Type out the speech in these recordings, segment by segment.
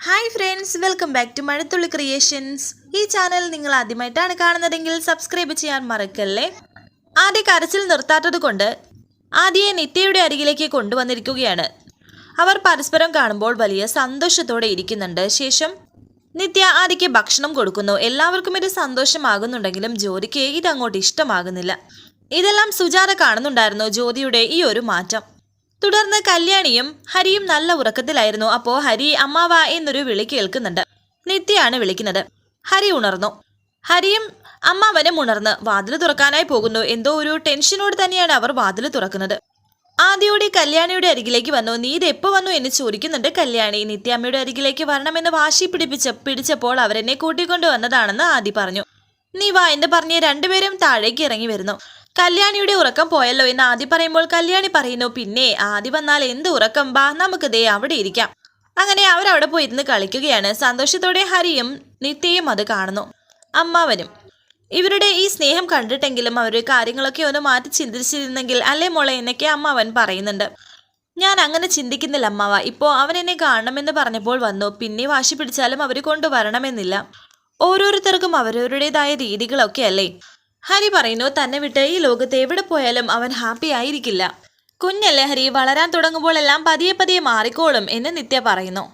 Hi friends welcome back to Mazhathulli creations ഈ channel നിങ്ങൾ ആദ്യമായിട്ടാണ് കാണുന്നതെങ്കിൽ സബ്സ്ക്രൈബ് ചെയ്യാൻ മറക്കല്ലേ? ആദ്യ കരച്ചിൽ നിർത്താത്തത് കൊണ്ട് ആദ്യയെ നിത്യയുടെ അരികിലേക്ക് കൊണ്ടുവന്നിരിക്കുകയാണ്. അവർ പരസ്പരം കാണുമ്പോൾ വലിയ സന്തോഷത്തോടെ ഇരിക്കുന്നുണ്ട്. ശേഷം നിത്യ ആദിക്ക് ഭക്ഷണം കൊടുക്കുന്നു. എല്ലാവർക്കും ഇത് സന്തോഷമാകുന്നുണ്ടെങ്കിലും ജ്യോതിക്ക് ഇതങ്ങോട്ട് ഇഷ്ടമാകുന്നില്ല. ഇതെല്ലാം സുജാത കാണുന്നുണ്ടായിരുന്നു. ജ്യോതിയുടെ ഈ ഒരു മാറ്റം. തുടർന്ന് കല്യാണിയും ഹരിയും നല്ല ഉറക്കത്തിലായിരുന്നു. അപ്പോ ഹരി അമ്മാവ എന്നൊരു വിളി കേൾക്കുന്നുണ്ട്. നിത്യയാണ് വിളിക്കുന്നത്. ഹരി ഉണർന്നു. ഹരിയും അമ്മാവനും ഉണർന്ന് വാതിൽ തുറക്കാനായി പോകുന്നു. എന്തോ ഒരു ടെൻഷനോട് തന്നെയാണ് അവർ വാതിൽ തുറക്കുന്നത്. ആദ്യയോടെ കല്യാണിയുടെ അരികിലേക്ക് വന്നു. നീ ഇത് എപ്പോ വന്നു? എന്ന് ചോദിക്കുന്നുണ്ട് കല്യാണി. നിത്യാമ്മയുടെ അരികിലേക്ക് വരണമെന്ന് വാശി പിടിപ്പിച്ച പിടിച്ചപ്പോൾ അവരെന്നെ കൂട്ടിക്കൊണ്ടു വന്നതാണെന്ന് ആദി പറഞ്ഞു. നീ വാ എന്ന് പറഞ്ഞ് രണ്ടുപേരും താഴേക്ക് ഇറങ്ങി വരുന്നു. കല്യാണിയുടെ ഉറക്കം പോയല്ലോ എന്ന് ആദി പറയുമ്പോൾ കല്യാണി പറയുന്നു പിന്നെ ആദി വന്നാൽ എന്ത് ഉറക്കം? ബാ നമുക്ക് ദേ അവിടെ ഇരിക്കാം. അങ്ങനെ അവരവിടെ പോയി ഇരുന്ന് കളിക്കുകയാണ്. സന്തോഷത്തോടെ ഹരിയും നിത്യയും അത് കാണുന്നു. അമ്മാവനും ഇവരുടെ ഈ സ്നേഹം കണ്ടിട്ടെങ്കിലും അവർ കാര്യങ്ങളൊക്കെ ഒന്ന് മാറ്റി ചിന്തിച്ചിരുന്നെങ്കിൽ അല്ലേ മോളെ എന്നൊക്കെ അമ്മാവൻ പറയുന്നുണ്ട്. ഞാൻ അങ്ങനെ ചിന്തിക്കുന്നില്ല അമ്മാവ. ഇപ്പോൾ അവൻ എന്നെ കാണണമെന്ന് പറഞ്ഞപ്പോൾ വന്നു. പിന്നെ വാശി പിടിച്ചാലും അവർ കൊണ്ടുവരണമെന്നില്ല. ഓരോരുത്തർക്കും അവരവരുടേതായ രീതികളൊക്കെ അല്ലേ? ഹരി പറയുന്നു തന്നെ വിട്ട് ഈ ലോകത്ത് എവിടെ പോയാലും അവൻ ഹാപ്പി ആയിരിക്കില്ല. കുഞ്ഞല്ലേ ഹരി വളരാൻ തുടങ്ങുമ്പോഴെല്ലാം പതിയെ പതിയെ മാറിക്കോളും എന്ന് നിത്യ പറയുന്നു.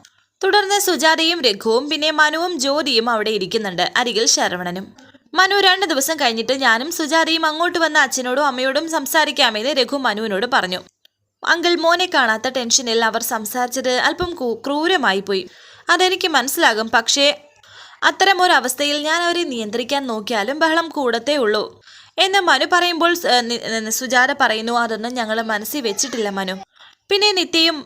തുടർന്ന് സുജാതയും രഘുവും പിന്നെ മനുവും ജ്യോതിയും അവിടെ ഇരിക്കുന്നുണ്ട് അരികിൽ ശരവണനും. മനു രണ്ട് ദിവസം കഴിഞ്ഞിട്ട് ഞാനും സുജാതയും അങ്ങോട്ട് വന്ന അച്ഛനോടും അമ്മയോടും സംസാരിക്കാമെന്ന് രഘു മനുവിനോട് പറഞ്ഞു. അങ്കിൾ മോനെ കാണാത്ത ടെൻഷനിൽ അവർ സംസാരിച്ചത് അല്പം ക്രൂരമായി പോയി അതെനിക്ക് മനസ്സിലാകും പക്ഷേ അത്തരം ഒരു അവസ്ഥയിൽ ഞാൻ അവരെ നിയന്ത്രിക്കാൻ നോക്കിയാലും ബഹളം കൂടത്തേ ഉള്ളൂ. എന്ന് മനു പറയുമ്പോൾ സുജാത പറയുന്നു അതൊന്നും ഞങ്ങൾ മനസ്സിൽ വെച്ചിട്ടില്ല മനു. പിന്നെ നിത്യയും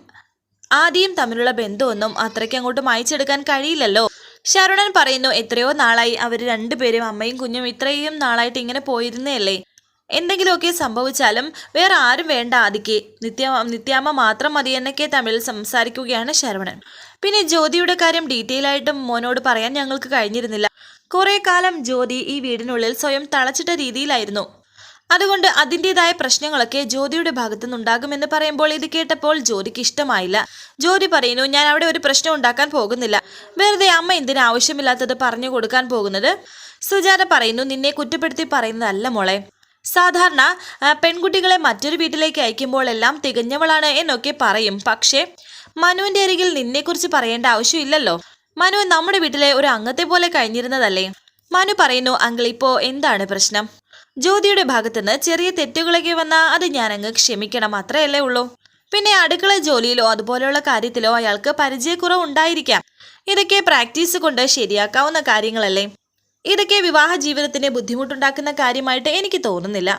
ആദ്യം തമ്മിലുള്ള ബന്ധമൊന്നും അത്രയ്ക്ക് അങ്ങോട്ട് മായച്ചെടുക്കാൻ കഴിയില്ലല്ലോ. ശരണൻ പറയുന്നു എത്രയോ നാളായി അവർ രണ്ടുപേരും അമ്മയും കുഞ്ഞും ഇത്രയും നാളായിട്ട് ഇങ്ങനെ പോയിരുന്നേയല്ലേ. എന്തെങ്കിലുമൊക്കെ സംഭവിച്ചാലും വേറെ ആരും വേണ്ട ആദിക്ക്. നിത്യ നിത്യാമ്മ മാത്രം മതി എന്നൊക്കെ തമിഴിൽ സംസാരിക്കുകയാണ് ശരവണൻ. പിന്നെ ജ്യോതിയുടെ കാര്യം ഡീറ്റെയിൽ ആയിട്ട് മോനോട് പറയാൻ ഞങ്ങൾക്ക് കഴിഞ്ഞിരുന്നില്ല. കുറെ കാലം ജ്യോതി ഈ വീടിനുള്ളിൽ സ്വയം തളച്ചിട്ട രീതിയിലായിരുന്നു. അതുകൊണ്ട് അതിന്റെതായ പ്രശ്നങ്ങളൊക്കെ ജ്യോതിയുടെ ഭാഗത്തു നിന്നുണ്ടാകുമെന്ന് പറയുമ്പോൾ ഇത് കേട്ടപ്പോൾ ജ്യോതിക്ക് ഇഷ്ടമായില്ല. ജ്യോതി പറയുന്നു ഞാൻ അവിടെ ഒരു പ്രശ്നം ഉണ്ടാക്കാൻ പോകുന്നില്ല. വെറുതെ അമ്മ എന്തിനു ആവശ്യമില്ലാത്തത് പറഞ്ഞു കൊടുക്കാൻ പോകുന്നത്? സുജാത പറയുന്നു നിന്നെ കുറ്റപ്പെടുത്തി പറയുന്നതല്ല മോളെ. സാധാരണ പെൺകുട്ടികളെ മറ്റൊരു വീട്ടിലേക്ക് അയക്കുമ്പോൾ എല്ലാം തികഞ്ഞവളാണ് എന്നൊക്കെ പറയും. പക്ഷേ മനുവിന്റെ അരികിൽ നിന്നെക്കുറിച്ച് പറയേണ്ട ആവശ്യമില്ലല്ലോ. മനു നമ്മുടെ വീട്ടിലെ ഒരു അംഗത്തെ പോലെ കഴിഞ്ഞിരുന്നതല്ലേ? മനു പറയുന്നു അങ്കിൾ ഇപ്പോ എന്താണ് പ്രശ്നം? ജ്യോതിയുടെ ഭാഗത്തുനിന്ന് ചെറിയ തെറ്റുകളൊക്കെ വന്നാൽ അത് ഞാൻ അങ്ങ് ക്ഷമിക്കണം അത്രയല്ലേ ഉള്ളൂ. പിന്നെ അടുക്കള ജോലിയിലോ അതുപോലെയുള്ള കാര്യത്തിലോ അയാൾക്ക് പരിചയക്കുറവ് ഉണ്ടായിരിക്കാം ഇതൊക്കെ പ്രാക്ടീസ് കൊണ്ട് ശരിയാക്കാവുന്ന കാര്യങ്ങളല്ലേ? ഇതൊക്കെ വിവാഹ ജീവിതത്തിന് ബുദ്ധിമുട്ടുണ്ടാക്കുന്ന കാര്യമായിട്ട് എനിക്ക് തോന്നുന്നില്ല.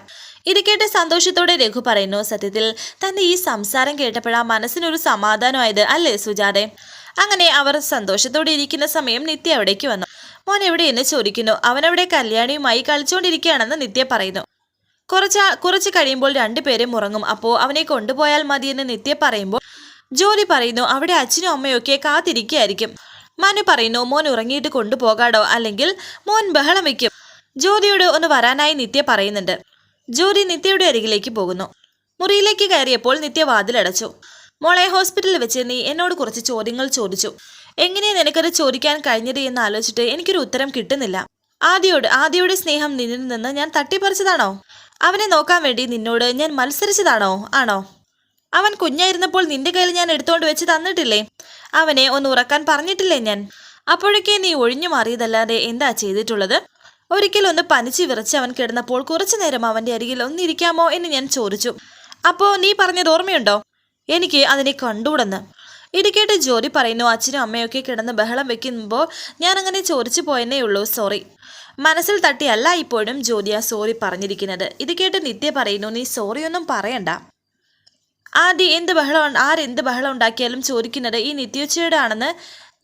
ഇത് കേട്ട് സന്തോഷത്തോടെ രഘു പറയുന്നു സത്യത്തിൽ തന്റെ ഈ സംസാരം കേട്ടപ്പോഴാ മനസ്സിനൊരു സമാധാനമായത് അല്ലേ സുജാതെ? അങ്ങനെ അവർ സന്തോഷത്തോടെ ഇരിക്കുന്ന സമയം നിത്യ അവിടേക്ക് വന്നു. മോൻ എവിടെ എവിടെയെന്ന് ചോദിക്കുന്നു. അവനവിടെ കല്യാണിയുമായി കളിച്ചുകൊണ്ടിരിക്കുകയാണെന്ന് നിത്യ പറയുന്നു. കുറച്ച് കുറച്ച് കഴിയുമ്പോൾ രണ്ടുപേരും ഉറങ്ങും അപ്പോൾ അവനെ കൊണ്ടുപോയാൽ മതിയെന്ന് നിത്യ പറയുമ്പോൾ ജോലി പറയുന്നു. അവിടെ അച്ഛനും അമ്മയൊക്കെ കാത്തിരിക്കുകയായിരിക്കും. മനു പറയുന്നു മോൻ ഉറങ്ങിയിട്ട് കൊണ്ടുപോകാടോ? അല്ലെങ്കിൽ മോൻ ബഹളം വയ്ക്കും ജ്യോതിയോട് ഒന്ന് വരാനായി നിത്യ പറയുന്നുണ്ട്. ജ്യോതി നിത്യയുടെ അരികിലേക്ക് പോകുന്നു. മുറിയിലേക്ക് കയറിയപ്പോൾ നിത്യ വാതിലടച്ചു. മോളെ ഹോസ്പിറ്റലിൽ വെച്ച് നീ എന്നോട് കുറച്ച് ചോദ്യങ്ങൾ ചോദിച്ചു. എങ്ങനെയാ നിനക്കത് ചോദിക്കാൻ കഴിഞ്ഞത് എന്ന് ആലോചിച്ചിട്ട് എനിക്കൊരു ഉത്തരം കിട്ടുന്നില്ല. ആദ്യയോട് ആദ്യയുടെ സ്നേഹം നിന്നിൽ നിന്ന് ഞാൻ തട്ടിപ്പറിച്ചതാണോ? അവനെ നോക്കാൻ വേണ്ടി നിന്നോട് ഞാൻ മത്സരിച്ചതാണോ? ആണോ? അവൻ കുഞ്ഞായിരുന്നപ്പോൾ നിന്റെ കയ്യിൽ ഞാൻ എടുത്തോണ്ട് വെച്ച് തന്നിട്ടില്ലേ? അവനെ ഒന്ന് ഉറക്കാൻ പറഞ്ഞിട്ടില്ലേ ഞാൻ? അപ്പോഴൊക്കെ നീ ഒഴിഞ്ഞു മാറിയതല്ലാതെ എന്താ ചെയ്തിട്ടുള്ളത്? ഒരിക്കൽ ഒന്ന് പനിച്ച് വിറച്ച് അവൻ കിടന്നപ്പോൾ കുറച്ചു നേരം അവന്റെ അരികിൽ ഒന്നിരിക്കാമോ എന്ന് ഞാൻ ചോദിച്ചു. അപ്പോ നീ പറഞ്ഞത് ഓർമ്മയുണ്ടോ? എനിക്ക് അതിനെ കണ്ടൂടെന്ന് ഇത് കേട്ട് ജോലി പറയുന്നു അച്ഛനും അമ്മയൊക്കെ കിടന്ന് ബഹളം വെക്കുമ്പോൾ ഞാൻ അങ്ങനെ ചോദിച്ചു പോയെന്നേ ഉള്ളൂ സോറി. മനസ്സിൽ തട്ടിയല്ല ഇപ്പോഴും ജോലിയാ സോറി പറഞ്ഞിരിക്കുന്നത്. ഇത് കേട്ട് നിത്യ പറയുന്നു നീ സോറിയൊന്നും പറയണ്ട. ആദ്യം എന്ത് ബഹളം ആരെന്ത് ബഹളം ഉണ്ടാക്കിയാലും ചോദിക്കുന്നത് ഈ നിത്യോച്ചയുടെ ആണെന്ന്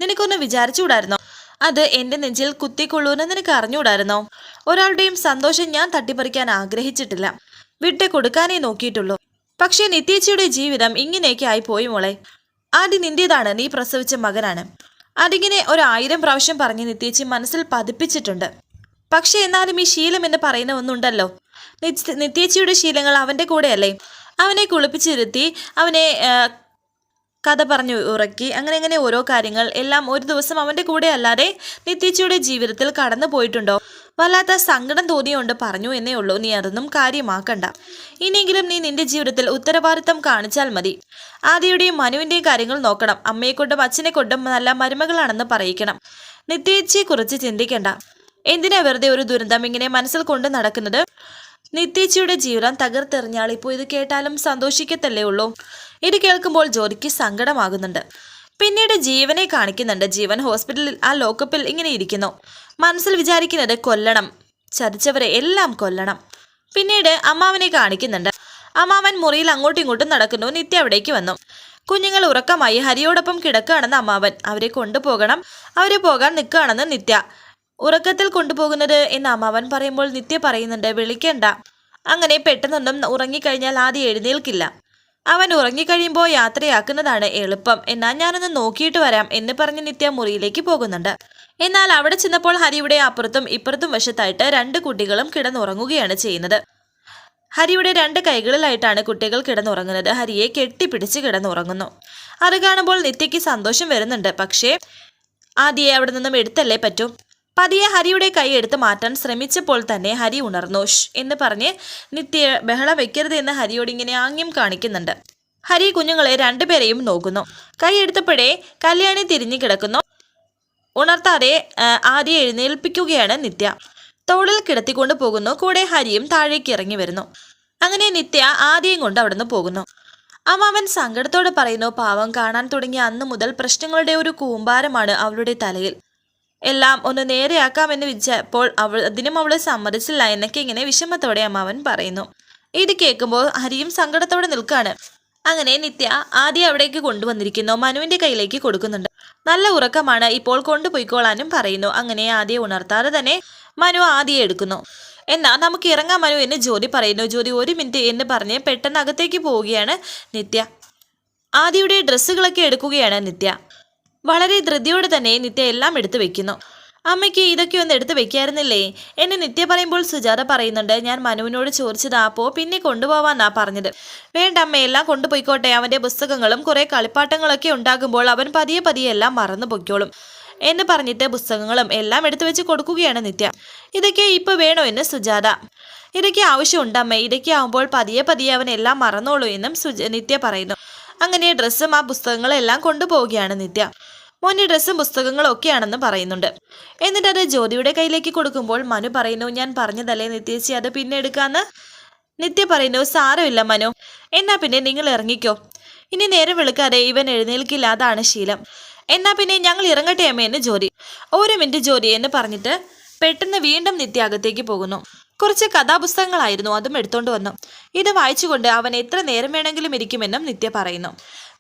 നിനക്കൊന്ന് വിചാരിച്ചുകൂടായിരുന്നോ? അത് എന്റെ നെഞ്ചിൽ കുത്തിക്കൊള്ളൂന്ന് നിനക്ക് അറിഞ്ഞുകൂടായിരുന്നോ? ഒരാളുടെയും സന്തോഷം ഞാൻ തട്ടിപ്പറിക്കാൻ ആഗ്രഹിച്ചിട്ടില്ല. വിട്ട് കൊടുക്കാനേ നോക്കിയിട്ടുള്ളൂ. പക്ഷേ നിത്യേച്ചിയുടെ ജീവിതം ഇങ്ങനെയൊക്കെ ആയി പോയി മോളെ. ആദ്യം നിന്റേതാണ് നീ പ്രസവിച്ച മകനാണ്. അതിങ്ങനെ ഒരു ആയിരം പ്രാവശ്യം പറഞ്ഞ് നിത്യേച്ചി മനസ്സിൽ പതിപ്പിച്ചിട്ടുണ്ട്. പക്ഷേ എന്നാലും ഈ ശീലം എന്ന് പറയുന്ന ഒന്നുണ്ടല്ലോ. നിത്യ- നിത്യേച്ചിയുടെ ശീലങ്ങൾ അവന്റെ കൂടെയല്ലേ? അവനെ കുളിപ്പിച്ചിരുത്തി അവനെ കഥ പറഞ്ഞു ഉറക്കി. അങ്ങനെ അങ്ങനെ ഓരോ കാര്യങ്ങൾ എല്ലാം ഒരു ദിവസം അവന്റെ കൂടെ അല്ലാതെ നിത്യച്ചിയുടെ ജീവിതത്തിൽ കടന്നു പോയിട്ടുണ്ടോ? വല്ലാത്ത സങ്കടം തോന്നിയോണ്ട് പറഞ്ഞു എന്നേ ഉള്ളൂ. നീ അതൊന്നും കാര്യമാക്കണ്ട. ഇനിയെങ്കിലും നീ നിന്റെ ജീവിതത്തിൽ ഉത്തരവാദിത്തം കാണിച്ചാൽ മതി. ആദ്യയുടെയും മനുവിന്റെയും കാര്യങ്ങൾ നോക്കണം. അമ്മയെ കൊണ്ടും അച്ഛനെ കൊണ്ടും നല്ല മരുമകളാണെന്ന് പറയിക്കണം. നിത്യച്ചയെക്കുറിച്ച് ചിന്തിക്കണ്ട. എന്തിനാ വെറുതെ ഒരു ദുരന്തം ഇങ്ങനെ മനസ്സിൽ കൊണ്ട് നടക്കുന്നത്? നിത്യച്ചിയുടെ ജീവിതം തകർത്തെറിഞ്ഞാൽ ഇപ്പോൾ ഇത് കേട്ടാലും സന്തോഷിക്കത്തല്ലേ ഉള്ളൂ? ഇത് കേൾക്കുമ്പോൾ ജോലിക്ക് സങ്കടമാകുന്നുണ്ട്. പിന്നീട് ജീവനെ കാണിക്കുന്നുണ്ട്. ജീവൻ ഹോസ്പിറ്റലിൽ ആ ലോക്കപ്പിൽ ഇങ്ങനെ ഇരിക്കുന്നു. മനസ്സിൽ വിചാരിക്കുന്നത് കൊല്ലണം. ചതിച്ചവരെ എല്ലാം കൊല്ലണം. പിന്നീട് അമ്മാവനെ കാണിക്കുന്നുണ്ട്. അമ്മാവൻ മുറിയിൽ അങ്ങോട്ടും ഇങ്ങോട്ടും നടക്കുന്നു. നിത്യ അവിടേക്ക് വന്നു. കുഞ്ഞുങ്ങൾ ഉറക്കമായി ഹരിയോടൊപ്പം കിടക്കുകയാണെന്ന് അമ്മാവൻ. അവരെ കൊണ്ടുപോകണം. അവരെ പോകാൻ നിൽക്കുകയാണെന്ന് നിത്യ. ഉറക്കത്തിൽ കൊണ്ടുപോകുന്നത് എന്ന് അമ്മാവൻ പറയുമ്പോൾ നിത്യ പറയുന്നുണ്ട് വിളിക്കണ്ട. അങ്ങനെ പെട്ടെന്നൊന്നും ഉറങ്ങിക്കഴിഞ്ഞാൽ ആദ്യം എഴുന്നേൽക്കില്ല. അവൻ ഉറങ്ങിക്കഴിയുമ്പോൾ യാത്രയാക്കുന്നതാണ് എളുപ്പം. എന്നാൽ ഞാനൊന്ന് നോക്കിയിട്ട് വരാം എന്ന് പറഞ്ഞ് നിത്യ മുറിയിലേക്ക് പോകുന്നുണ്ട്. എന്നാൽ അവിടെ ചെന്നപ്പോൾ ഹരിയുടെ അപ്പുറത്തും ഇപ്പുറത്തും വശത്തായിട്ട് രണ്ട് കുട്ടികളും കിടന്നുറങ്ങുകയാണ് ചെയ്യുന്നത്. ഹരിയുടെ രണ്ട് കൈകളിലായിട്ടാണ് കുട്ടികൾ കിടന്നുറങ്ങുന്നത്. ഹരിയെ കെട്ടിപ്പിടിച്ച് കിടന്നുറങ്ങുന്നു. അത് കാണുമ്പോൾ നിത്യയ്ക്ക് സന്തോഷം വരുന്നുണ്ട്. പക്ഷേ ആദ്യയെ അവിടെ നിന്നും എടുത്തല്ലേ പറ്റൂ? പതിയെ ഹരിയുടെ കൈ എടുത്ത് മാറ്റാൻ ശ്രമിച്ചപ്പോൾ തന്നെ ഹരി ഉണർന്നുഷ് എന്ന് പറഞ്ഞ് നിത്യ ബഹളം വെക്കരുത് എന്ന് ഹരിയോട് ഇങ്ങനെ ആംഗ്യം കാണിക്കുന്നുണ്ട്. ഹരി കുഞ്ഞുങ്ങളെ രണ്ടുപേരെയും നോക്കുന്നു. കൈ എടുത്തപ്പോഴേ കല്യാണി തിരിഞ്ഞു കിടക്കുന്നു. ഉണർത്താതെ ആദ്യം എഴുന്നേൽപ്പിക്കുകയാണ് നിത്യ. തോളിൽ കിടത്തിക്കൊണ്ട് പോകുന്നു. കൂടെ ഹരിയും താഴേക്ക് ഇറങ്ങി വരുന്നു. അങ്ങനെ നിത്യ ആദ്യം കൊണ്ട് അവിടുന്ന് പോകുന്നു. അമ്മാവൻ സങ്കടത്തോടെ പറയുന്നു പാവം കാണാൻ തുടങ്ങിയ അന്ന് മുതൽ പ്രശ്നങ്ങളുടെ ഒരു കൂമ്പാരമാണ് അവളുടെ തലയിൽ. എല്ലാം ഒന്ന് നേരെയാക്കാമെന്ന് വിചാരിച്ചപ്പോൾ അവൾ അതിനും അവളെ സമ്മതിച്ചില്ല എന്നൊക്കെ ഇങ്ങനെ വിഷമത്തോടെ അമ്മാവൻ പറയുന്നു. ഇത് കേൾക്കുമ്പോൾ ഹരിയും സങ്കടത്തോടെ നിൽക്കുകയാണ് അങ്ങനെ നിത്യ ആദ്യം അവിടേക്ക് കൊണ്ടുവന്നിരിക്കുന്നു. മനുവിന്റെ കയ്യിലേക്ക് കൊടുക്കുന്നുണ്ട്. നല്ല ഉറക്കമാണ് ഇപ്പോൾ കൊണ്ടുപോയിക്കോളാനും പറയുന്നു. അങ്ങനെ ആദ്യം ഉണർത്താതെ തന്നെ മനു ആദ്യം എടുക്കുന്നു. എന്നാ നമുക്ക് ഇറങ്ങാം മനു എന്ന് ജ്യോതി പറയുന്നു. ജ്യോതി ഒരു മിനിറ്റ് എന്ന് പറഞ്ഞ് പെട്ടെന്ന് അകത്തേക്ക് പോവുകയാണ് നിത്യ. ആദ്യയുടെ ഡ്രസ്സുകളൊക്കെ എടുക്കുകയാണ് നിത്യ. വളരെ ധൃതിയോടെ തന്നെ നിത്യ എല്ലാം എടുത്തു വെക്കുന്നു. അമ്മയ്ക്ക് ഇതൊക്കെ ഒന്ന് എടുത്തു വെക്കായിരുന്നില്ലേ? എന്നെ നിത്യ പറയുമ്പോൾ സുജാത പറയുന്നുണ്ട് ഞാൻ മനുവിനോട് ചോദിച്ചതാ അപ്പോ പിന്നെ കൊണ്ടുപോവാന്നാ പറഞ്ഞത്. വേണ്ട അമ്മ എല്ലാം കൊണ്ടുപോയിക്കോട്ടെ. അവന്റെ പുസ്തകങ്ങളും കുറെ കളിപ്പാട്ടങ്ങളൊക്കെ ഉണ്ടാകുമ്പോൾ അവൻ പതിയെ പതിയെ എല്ലാം മറന്നു പൊയ്ക്കോളും. എന്ന് പറഞ്ഞിട്ട് പുസ്തകങ്ങളും എല്ലാം എടുത്തു വെച്ച് കൊടുക്കുകയാണ് നിത്യ. ഇതൊക്കെ ഇപ്പൊ വേണോ എന്ന് സുജാത? ഇതൊക്കെ ആവശ്യമുണ്ടമ്മേ ഇതൊക്കെ ആവുമ്പോൾ പതിയെ പതിയെ അവൻ എല്ലാം മറന്നോളൂ എന്നും സുജ നിത്യ പറയുന്നു. അങ്ങനെ ഡ്രസ്സും ആ പുസ്തകങ്ങളും എല്ലാം കൊണ്ടുപോവുകയാണ് നിത്യ. മോന്റെ ഡ്രസ്സും പുസ്തകങ്ങളും ഒക്കെയാണെന്ന് പറയുന്നുണ്ട്. എന്നിട്ട് അത് ജ്യോതിയുടെ കയ്യിലേക്ക് കൊടുക്കുമ്പോൾ മനു പറയുന്നു ഞാൻ പറഞ്ഞതല്ലേ നിത്യേച്ചി അത് പിന്നെ എടുക്കാന്ന്? നിത്യ പറയുന്നു സാരമില്ല മനു എന്നാ പിന്നെ നിങ്ങൾ ഇറങ്ങിക്കോ. ഇനി നേരം വിളിക്കാതെ ഇവൻ എഴുന്നേൽക്കില്ല അതാണ് ശീലം. എന്നാ പിന്നെ ഞങ്ങൾ ഇറങ്ങട്ടെ അമ്മയെന്ന് ജ്യോതി. ഒരു മിനിറ്റ് ജ്യോതി എന്ന് പറഞ്ഞിട്ട് പെട്ടെന്ന് വീണ്ടും നിത്യ അകത്തേക്ക് പോകുന്നു. കുറച്ച് കഥാപുസ്തകങ്ങളായിരുന്നു അതും എടുത്തോണ്ട് വന്നു. ഇത് വായിച്ചുകൊണ്ട് അവൻ എത്ര നേരം വേണമെങ്കിലും ഇരിക്കുമെന്നും നിത്യ പറയുന്നു.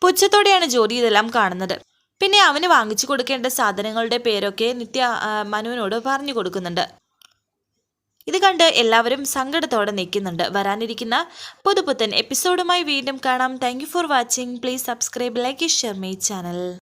പുച്ഛത്തോടെയാണ് ജ്യോതി ഇതെല്ലാം കാണുന്നത്. പിന്നെ അവന് വാങ്ങിച്ചു കൊടുക്കേണ്ട സാധനങ്ങളുടെ പേരൊക്കെ നിത്യ മനുവിനോട് പറഞ്ഞു കൊടുക്കുന്നുണ്ട്. ഇത് കണ്ട് എല്ലാവരും സങ്കടത്തോടെ നിൽക്കുന്നുണ്ട്. വരാനിരിക്കുന്ന പുതുപുത്തൻ എപ്പിസോഡുമായി വീണ്ടും കാണാം. Thank for watching please subscribe like share my channel